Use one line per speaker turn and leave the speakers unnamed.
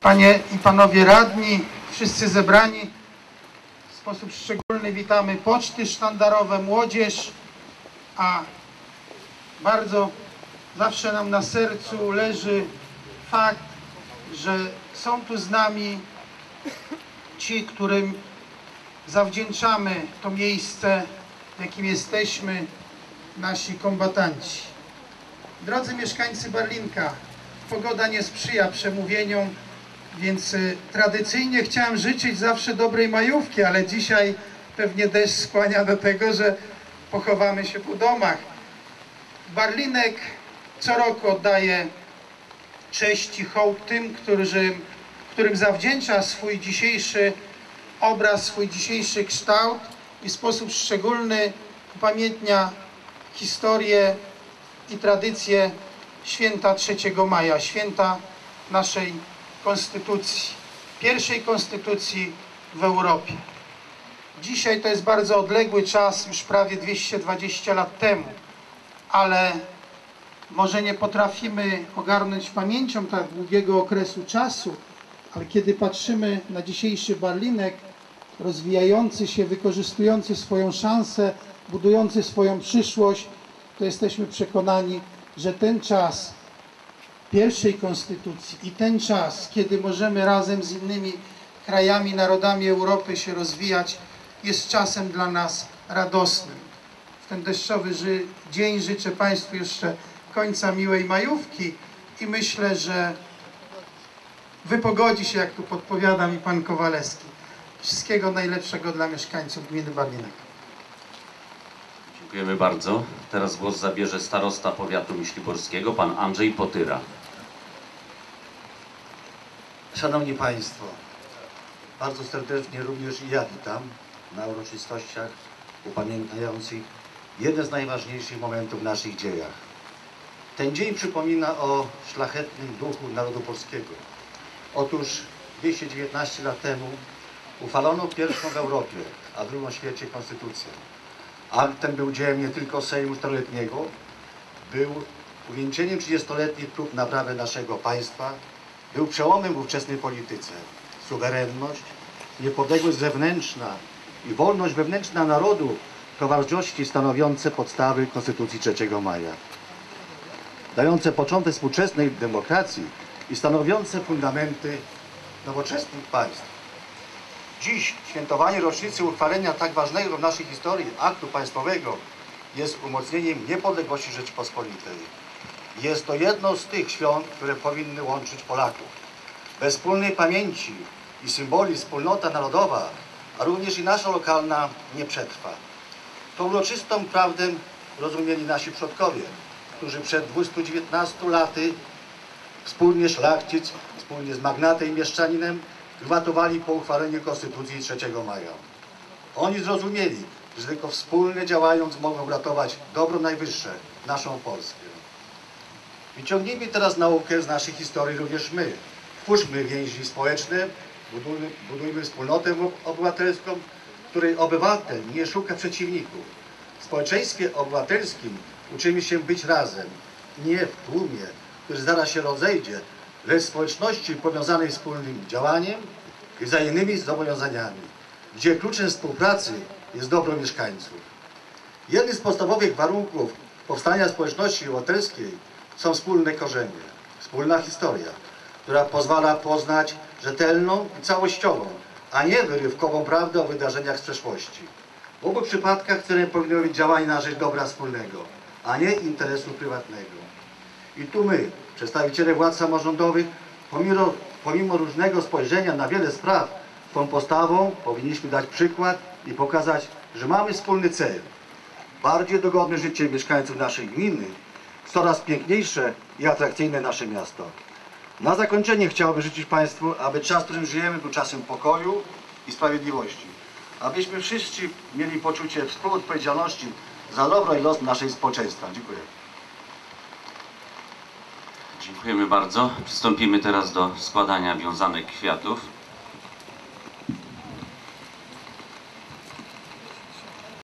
Panie i Panowie Radni, wszyscy zebrani, w sposób szczególny witamy poczty sztandarowe, młodzież, a bardzo zawsze nam na sercu leży fakt, że są tu z nami ci, którym zawdzięczamy to miejsce, w jakim jesteśmy, nasi kombatanci. Drodzy mieszkańcy Berlinka, pogoda nie sprzyja przemówieniom, więc y, tradycyjnie chciałem życzyć zawsze dobrej majówki, ale dzisiaj pewnie deszcz skłania do tego, że pochowamy się po domach. Barlinek co roku oddaje cześć i hołd tym, którym, którym zawdzięcza swój dzisiejszy obraz, swój dzisiejszy kształt i w sposób szczególny upamiętnia historię i tradycję święta 3 maja, święta naszej konstytucji, pierwszej konstytucji w Europie. Dzisiaj to jest bardzo odległy czas, już prawie 220 lat temu, ale może nie potrafimy ogarnąć pamięcią tak długiego okresu czasu, ale kiedy patrzymy na dzisiejszy Barlinek, rozwijający się, wykorzystujący swoją szansę, budujący swoją przyszłość, to jesteśmy przekonani, że ten czas pierwszej konstytucji i ten czas, kiedy możemy razem z innymi krajami, narodami Europy się rozwijać, jest czasem dla nas radosnym. W ten deszczowy ży dzień życzę Państwu jeszcze końca miłej majówki i myślę, że wypogodzi się, jak tu podpowiada mi Pan Kowalewski. Wszystkiego najlepszego dla mieszkańców gminy Barlinek.
Dziękujemy bardzo. Teraz głos zabierze starosta powiatu myśliborskiego, pan Andrzej Potyra.
Szanowni Państwo, bardzo serdecznie również i ja witam na uroczystościach upamiętniających jeden z najważniejszych momentów w naszych dziejach. Ten dzień przypomina o szlachetnym duchu narodu polskiego. Otóż 219 lat temu uchwalono pierwszą w Europie, a drugą w świecie konstytucję. Akt ten był dziełem nie tylko Sejmu Czteroletniego, był uwieńczeniem 30-letnich prób naprawy naszego państwa, był przełomem w ówczesnej polityce. Suwerenność, niepodległość zewnętrzna i wolność wewnętrzna narodu to wartości stanowiące podstawy Konstytucji 3 maja. Dające początek współczesnej demokracji i stanowiące fundamenty nowoczesnych państw. Dziś świętowanie rocznicy uchwalenia tak ważnego w naszej historii aktu państwowego jest umocnieniem niepodległości Rzeczypospolitej. Jest to jedno z tych świąt, które powinny łączyć Polaków. Bez wspólnej pamięci i symboli wspólnota narodowa, a również i nasza lokalna nie przetrwa. To uroczystą prawdę rozumieli nasi przodkowie, którzy przed 219 laty wspólnie szlachcic, wspólnie z magnatem i mieszczaninem gwarantowali po uchwaleniu Konstytucji 3 maja. Oni zrozumieli, że tylko wspólnie działając mogą uratować dobro najwyższe, naszą Polskę. Wyciągnijmy teraz naukę z naszej historii również my. Twórzmy więzi społeczne, budujmy, budujmy wspólnotę obywatelską, której obywatel nie szuka przeciwników. W społeczeństwie obywatelskim uczymy się być razem, nie w tłumie, który zaraz się rozejdzie, lecz społeczności powiązanej wspólnym działaniem i wzajemnymi zobowiązaniami, gdzie kluczem współpracy jest dobro mieszkańców. Jednym z podstawowych warunków powstania społeczności obywatelskiej są wspólne korzenie, wspólna historia, która pozwala poznać rzetelną i całościową, a nie wyrywkową prawdę o wydarzeniach z przeszłości. W obu przypadkach celem powinno być działanie na rzecz dobra wspólnego, a nie interesu prywatnego. I tu my, przedstawiciele władz samorządowych, pomimo, pomimo różnego spojrzenia na wiele spraw, tą postawą powinniśmy dać przykład i pokazać, że mamy wspólny cel. Bardziej dogodne życie mieszkańców naszej gminy, coraz piękniejsze i atrakcyjne nasze miasto. Na zakończenie chciałbym życzyć Państwu, aby czas, w którym żyjemy, był czasem pokoju i sprawiedliwości. Abyśmy wszyscy mieli poczucie współodpowiedzialności za dobro i los naszej społeczeństwa. Dziękuję.
Dziękujemy bardzo. Przystąpimy teraz do składania wiązanek kwiatów.